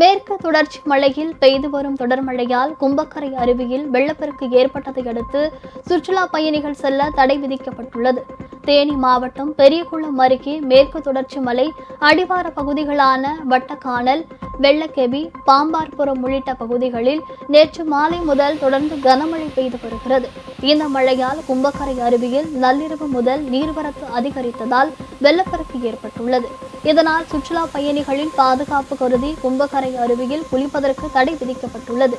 மேற்கு தொடர்ச்சி மலையில் பெய்து வரும் தொடர் மழையால் கும்பக்கரை அருவியில் வெள்ளப்பெருக்கு ஏற்பட்டதை அடுத்து சுற்றுலா பயணிகள் செல்ல தடை விதிக்கப்பட்டுள்ளது. தேனி மாவட்டம் பெரியகுளம் அருகே மேற்கு தொடர்ச்சி மலை அடிவார பகுதிகளான வட்டக்கானல் வெள்ளக்கெவி பாம்பார்புரம் உள்ளிட்ட பகுதிகளில் நேற்று மாலை முதல் தொடர்ந்து கனமழை பெய்து வருகிறது. இந்த மழையால் கும்பக்கரை அருவியில் நள்ளிரவு முதல் நீர்வரத்து அதிகரித்ததால் வெள்ளப்பெருக்கு ஏற்பட்டுள்ளது. இதனால் சுற்றுலா பயணிகளின் பாதுகாப்பு கருதி கும்பக்கரை அருவியில் குளிப்பதற்கு தடை விதிக்கப்பட்டுள்ளது.